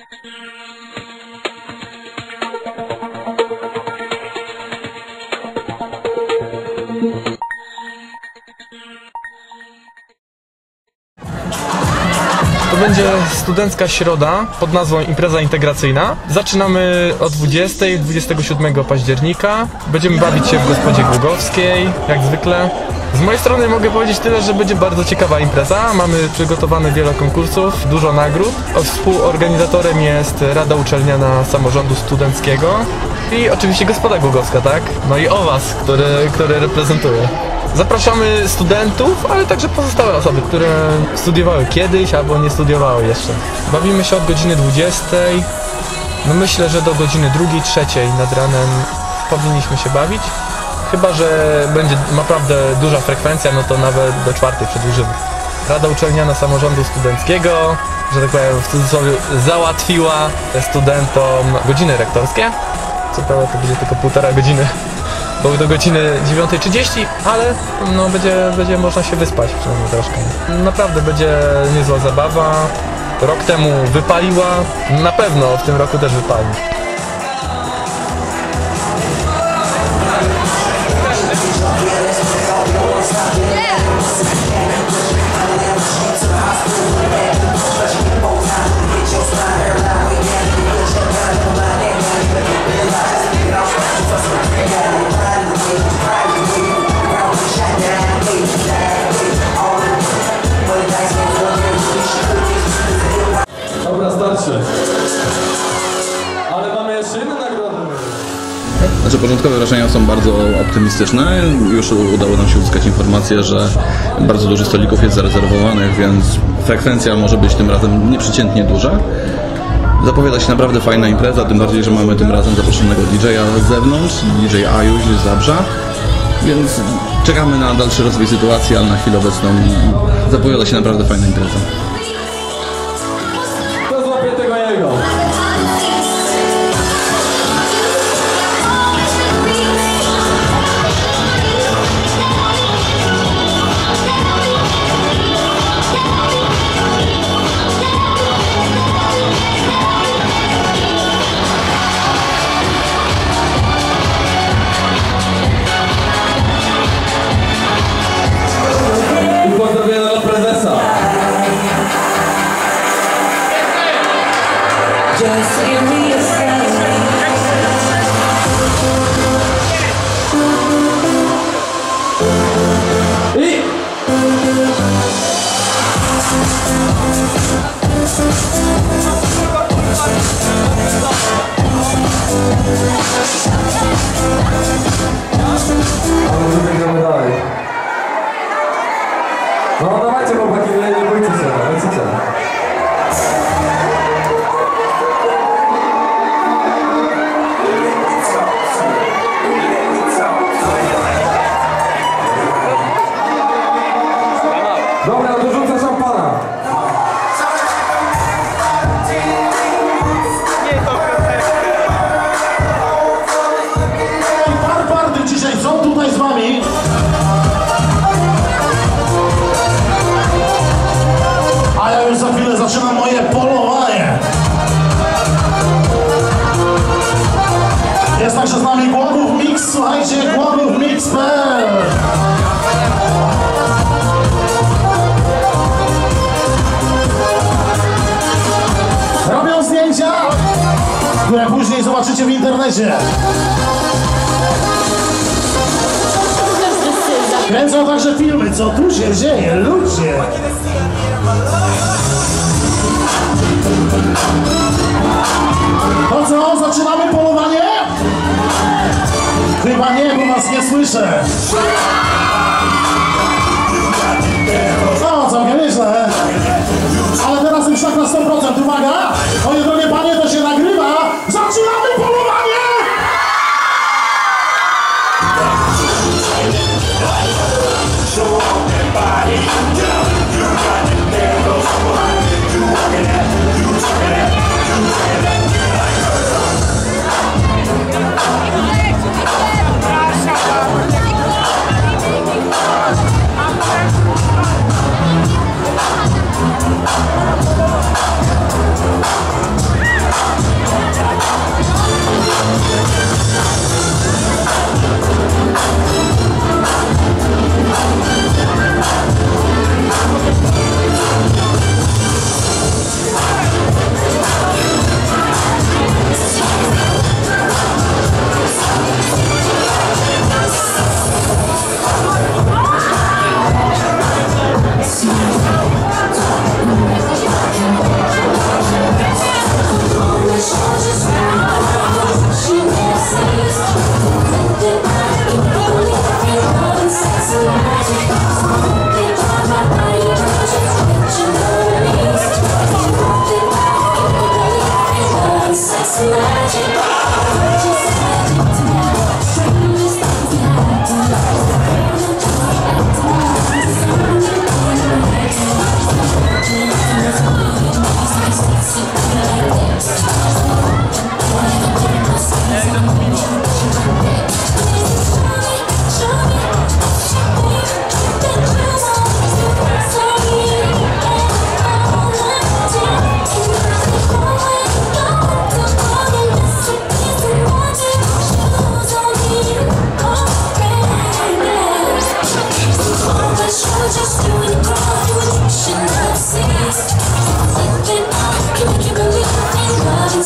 To będzie studencka środa pod nazwą Impreza Integracyjna. Zaczynamy o 20, 27 października. Będziemy bawić się w gospodzie Głogowskiej, jak zwykle. Z mojej strony mogę powiedzieć tyle, że będzie bardzo ciekawa impreza. Mamy przygotowane wiele konkursów, dużo nagród. O, Współorganizatorem jest Rada Uczelniana Samorządu Studenckiego i oczywiście gospoda Głogowska, tak? No i OWAS, który, który reprezentuję. Zapraszamy studentów, ale także pozostałe osoby, które studiowały kiedyś albo nie studiowały jeszcze. Bawimy się od godziny 20. No myślę, że do godziny 2, 3 nad ranem powinniśmy się bawić. Chyba, że będzie naprawdę duża frekwencja, no to nawet do czwartej przedłużymy. Rada Uczelniana Samorządu Studenckiego, że tak powiem w cudzysłowie, załatwiła studentom godziny rektorskie. Co prawda to będzie tylko półtora godziny bo do godziny 9.30, ale no będzie, będzie można się wyspać przynajmniej troszkę. Naprawdę będzie niezła zabawa. Rok temu wypaliła, na pewno w tym roku też wypali. Znaczy początkowe wrażenia są bardzo optymistyczne. Już udało nam się uzyskać informację, że bardzo dużo stolików jest zarezerwowanych, więc frekwencja może być tym razem nieprzeciętnie duża. Zapowiada się naprawdę fajna impreza, tym bardziej, że mamy tym razem zaproszonego DJ-a z zewnątrz, DJ Ajuś z Zabrza. Więc czekamy na dalszy rozwój sytuacji, ale na chwilę obecną zapowiada się naprawdę fajna impreza. Dobra, dorzucę szampana. Barbardy dzisiaj są tutaj z wami. A ja już za chwilę zaczynam moje polowanie. Jest także z nami Głogów Mix, słuchajcie, Głogów zobaczycie w internecie. Kręcą także filmy, co tu się dzieje, ludzie. To co, zaczynamy polowanie? Chyba nie, bo was nie słyszę. No, całkiem nieźle. Ale teraz już tak na 100%, uwaga!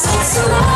Thank you.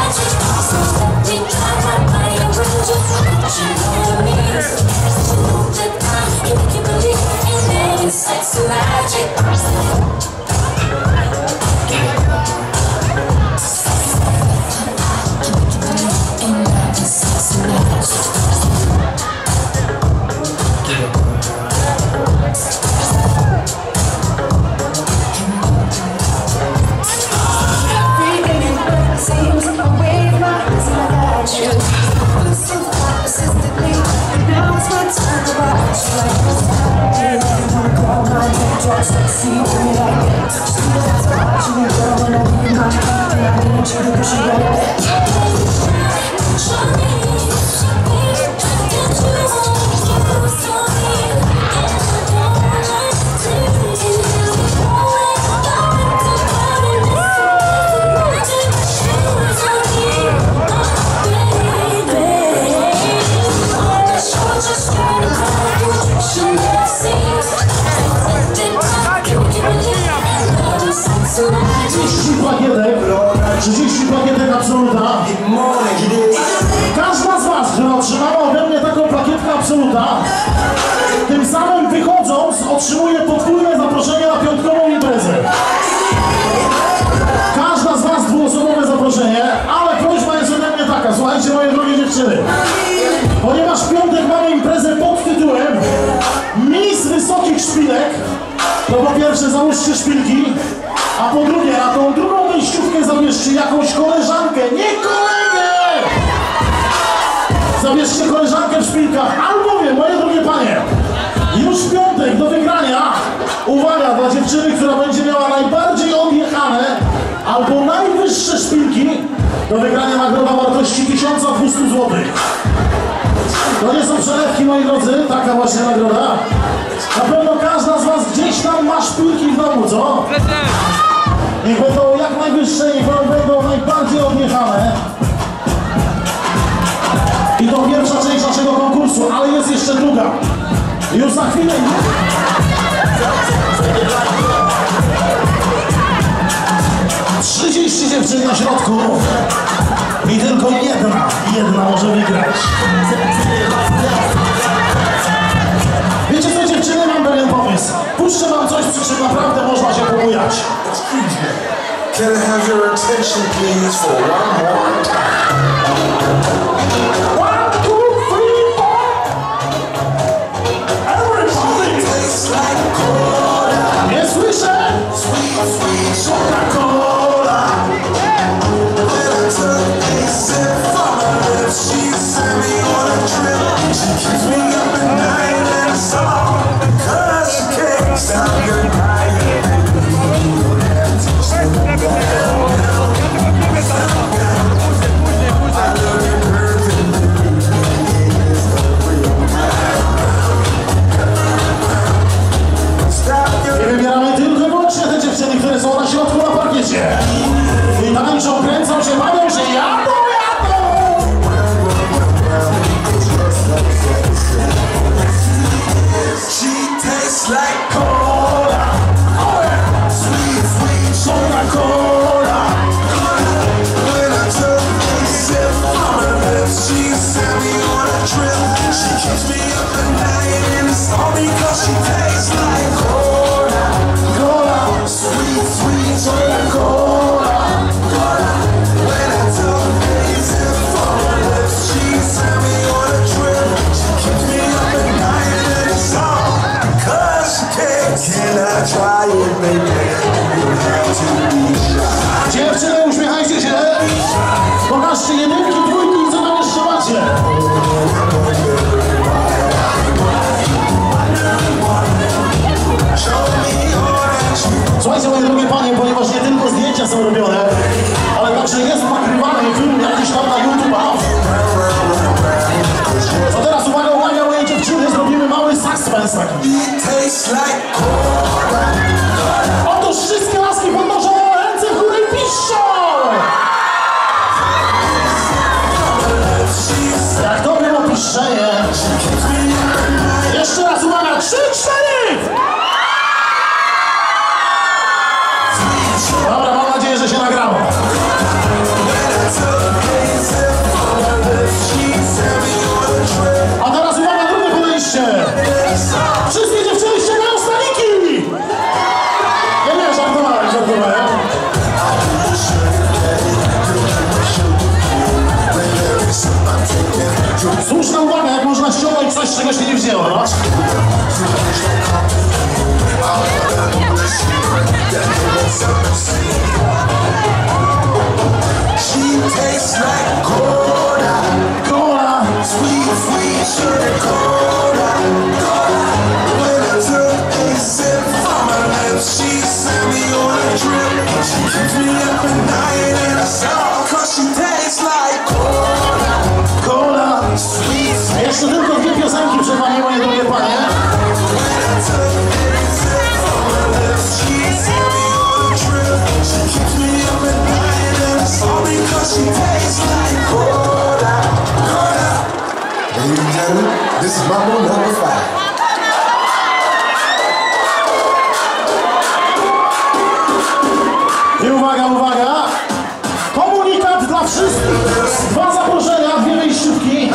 Heart. And I need you 30 plakietek absoluta. Każda z Was, która otrzymała ode mnie taką plakietkę absoluta, tym samym wychodząc otrzymuje podwójne zaproszenie na piątkową imprezę. Każda z Was dwuosobowe zaproszenie, ale prośba jest ode mnie taka, słuchajcie moje drogie dziewczyny. Ponieważ w piątek mamy imprezę pod tytułem Miss Wysokich Szpilek, to po pierwsze załóżcie szpilki, a po drugie na tą drugą wejściówkę zabierzcie jakąś koleżankę, nie kolegę! Zabierzcie koleżankę w szpilkach, albowiem, moje drogie panie, już w piątek do wygrania, uwaga, dla dziewczyny, która będzie miała najbardziej odjechane albo najwyższe szpilki, do wygrania nagroda wartości 1200 zł. To nie są przelewki, moi drodzy, taka właśnie nagroda. Na pewno każda z was gdzieś tam ma szpilki w domu, co? Niech będą jak najwyższe, niech będą najbardziej odjechane. I to pierwsza część naszego konkursu, ale jest jeszcze druga. Już za chwilę. Trzydzieści dziewczyn na środku i tylko jedna, jedna może wygrać. Puszczę wam coś, przy czym naprawdę można się pobujać. Can I have your attention, please, for one more One, two, three, four. Everybody! Tastes like Nie słyszę! sweet, sweet Coca-Cola! Can't. Can I try it, baby? You have. Dziewczyny, uśmiechajcie się! Pokażcie jedynki, trójki, co tam jeszcze macie! Słuchajcie, moje drogie panie, ponieważ nie tylko zdjęcia są robione, ale także jest nagrywany film jakiś tam na YouTube. To teraz uwaga, uwaga, moje dziewczyny, zrobimy mały suspens taki. This is Mambo number five. I uwaga, uwaga! Komunikat dla wszystkich! Dwa zaproszenia, dwie wejściówki.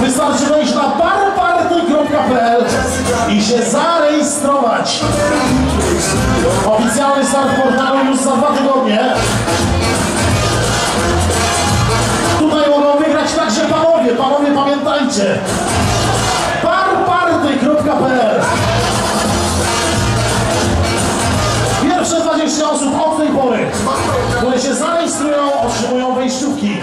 Wystarczy wejść na barparty.pl i się zarejestrować. Oficjalny start portalu już za dwa tygodnie. Które się zarejestrują, otrzymują wejściówki.